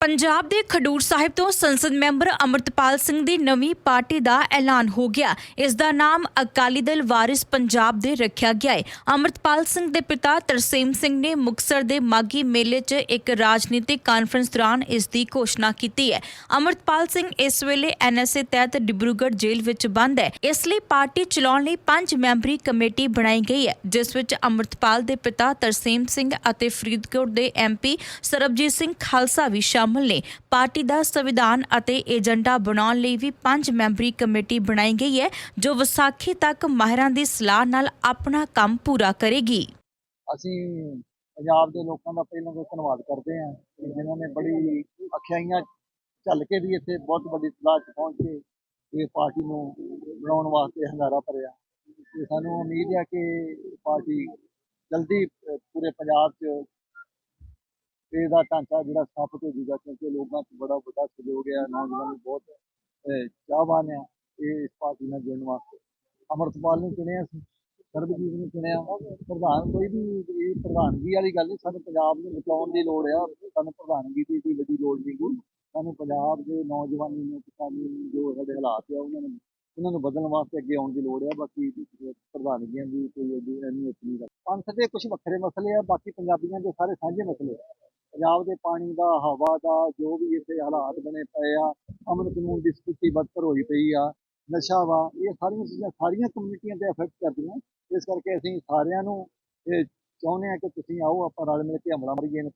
ਪੰਜਾਬ ਦੇ ਖਡੂਰ ਸਾਹਿਬ ਤੋਂ ਸੰਸਦ ਮੈਂਬਰ ਅਮਰਤਪਾਲ ਸਿੰਘ ਦੀ ਨਵੀਂ ਪਾਰਟੀ ਦਾ ਐਲਾਨ ਹੋ ਗਿਆ। ਇਸ ਦਾ ਨਾਮ ਅਕਾਲੀ ਦਲ ਵਾਰਿਸ ਪੰਜਾਬ ਦੇ ਰੱਖਿਆ ਗਿਆ ਹੈ। ਅਮਰਤਪਾਲ ਸਿੰਘ ਦੇ ਪਿਤਾ ਤਰਸੇਮ ਸਿੰਘ ਨੇ ਮੁਕਸਰ ਦੇ ਮਾਗੀ ਮੇਲੇ 'ਚ ਇੱਕ ਰਾਜਨੀਤਿਕ ਕਾਨਫਰੰਸ ਦੌਰਾਨ ਇਸ ਦੀ ਘੋਸ਼ਣਾ ਕੀਤੀ ਹੈ। ਅਮਰਤਪਾਲ ਸਿੰਘ ਇਸ ਵੇਲੇ ਐਨਐਸਏ ਤਹਿਤ ਡਿਬਰੂਗੜ੍ਹ ਜੇਲ੍ਹ ਵਿੱਚ ਬੰਦ ਹੈ। ਇਸ ਲਈ ਪਾਰਟੀ ਚਲਾਉਣ ਲਈ ਪੰਜ ਮੈਂਬਰੀ ਕਮੇਟੀ ਬਣਾਈ ਗਈ ਹੈ, ਜਿਸ ਵਿੱਚ ਅਮਰਤਪਾਲ ਦੇ ਪਿਤਾ ਤਰਸੇਮ ਸਿੰਘ ਅਤੇ ਫਰੀਦਕੋਟ ਦੇ ਐਮਪੀ ਸਰਬਜੀਤ ਸਿੰਘ ਖਾਲਸਾ ਵੀ ਸ਼ਾਮਲ ਨੇ। ਪਾਰਟੀ ਦਾ ਸੰਵਿਧਾਨ ਅਤੇ ਏਜੰਡਾ ਬਣਾਉਣ ਲਈ ਵੀ ਪੰਜ ਮੈਂਬਰੀ ਕਮੇਟੀ ਬਣਾਈ ਗਈ ਹੈ ਜੋ ਵਿਸਾਖੀ ਤੱਕ ਮਾਹਿਰਾਂ ਦੀ ਸਲਾਹ ਨਾਲ ਆਪਣਾ ਕੰਮ ਪੂਰਾ ਕਰੇਗੀ। ਅਸੀਂ ਪੰਜਾਬ ਦੇ ਲੋਕਾਂ ਦਾ ਪਹਿਲਾਂ ਤੋਂ ਧੰਨਵਾਦ ਕਰਦੇ ਹਾਂ ਕਿ ਜਿਨ੍ਹਾਂ ਨੇ ਬੜੀ ਅਖਿਆਈਆਂ ਝੱਲ ਕੇ ਵੀ ਇੱਥੇ ਬਹੁਤ ਵੱਡੀ ਸਲਾਹ 'ਚ ਪਹੁੰਚ ਕੇ ਇਹ ਪਾਰਟੀ ਨੂੰ ਬਣਾਉਣ ਵਾਸਤੇ ਹੰਗਾਰਾ ਭਰਿਆ। ਤੇ ਸਾਨੂੰ ਉਮੀਦ ਹੈ ਕਿ ਪਾਰਟੀ ਜਲਦੀ ਅਹ, ਪੂਰੇ ਪੰਜਾਬ 'ਚ ਇਹਦਾ ਢਾਂਚਾ ਜਿਹੜਾ ਸਥਾਪਿਤ ਹੋ ਜਾਊਗਾ ਕਿਉਂਕਿ ਲੋਕਾਂ 'ਚ ਬੜਾ ਵੱਡਾ ਸਹਿਯੋਗ ਹੈ, ਨੌਜਵਾਨ ਬਹੁਤ ਚਾਹਵਾਨ ਆ ਇਹ ਇਸ ਪਾਰਟੀ ਨਾਲ ਜੁੜਨ ਵਾਸਤੇ। ਅਮਰਤਪਾਲ ਨੂੰ ਚੁਣਿਆ ਸੀ ਸਰਬਜੀਤ ਨੂੰ ਚੁਣਿਆ। ਪ੍ਰਧਾਨ ਕੋਈ ਵੀ, ਇਹ ਪ੍ਰਧਾਨਗੀ ਵਾਲੀ ਗੱਲ ਨਹੀਂ, ਸਾਨੂੰ ਪੰਜਾਬ ਨੂੰ ਬਚਾਉਣ ਦੀ ਲੋੜ ਆ। ਸਾਨੂੰ ਪ੍ਰਧਾਨਗੀ ਦੀ ਕੋਈ ਵੱਡੀ ਲੋੜ ਨਹੀਂ ਗੀ ਸਾਨੂੰ ਪੰਜਾਬ ਦੇ ਨੌਜਵਾਨੀ ਨੂੰ, ਕਿਸਾਨੀ ਨੂੰ, ਜੋ ਸਾਡੇ ਹਾਲਾਤ ਆ, ਉਹਨਾਂ ਨੂੰ ਉਹਨਾਂ ਨੂੰ ਬਦਲਣ ਵਾਸਤੇ ਅੱਗੇ ਆਉਣ ਦੀ ਲੋੜ ਹੈ ਬਾਕੀ ਪ੍ਰਧਾਨਗੀਆਂ ਦੀ ਕੋਈ ਐਡੀ ਅਹਿਮੀਅਤ ਨਹੀਂ ਰੱਖ ਪੰਥ ਦੇ ਕੁਝ ਵੱਖਰੇ ਮਸਲੇ ਆ, ਬਾਕੀ ਪੰਜਾਬੀਆਂ ਦੇ ਸਾਰੇ ਸਾਂਝੇ ਮਸਲੇ ਆ। ਪੰਜਾਬ ਦੇ ਪਾਣੀ ਦਾ, ਹਵਾ ਦਾ, ਜੋ ਵੀ ਇੱਥੇ ਹਾਲਾਤ ਬਣੇ ਪਏ ਆ, ਅਮਨ ਕਾਨੂੰਨ ਦੀ ਸਥਿਤੀ ਬਦਤਰ ਹੋਈ ਪਈ ਆ, ਨਸ਼ਾ ਵਾ, ਇਹ ਸਾਰੀਆਂ ਚੀਜ਼ਾਂ ਸਾਰੀਆਂ ਕਮਿਊਨਿਟੀਆਂ ਤੇ ਅਫੈਕਟ ਕਰਦੀਆਂ। ਇਸ ਕਰਕੇ ਅਸੀਂ ਸਾਰਿਆਂ ਨੂੰ ਇਹ ਚਾਹੁੰਦੇ ਆ ਕਿ ਤੁਸੀਂ ਆਓ, ਆਪਾਂ ਰਲ ਮਿਲ ਕੇ ਹਮਲਾ ਮਾਰੀਏ।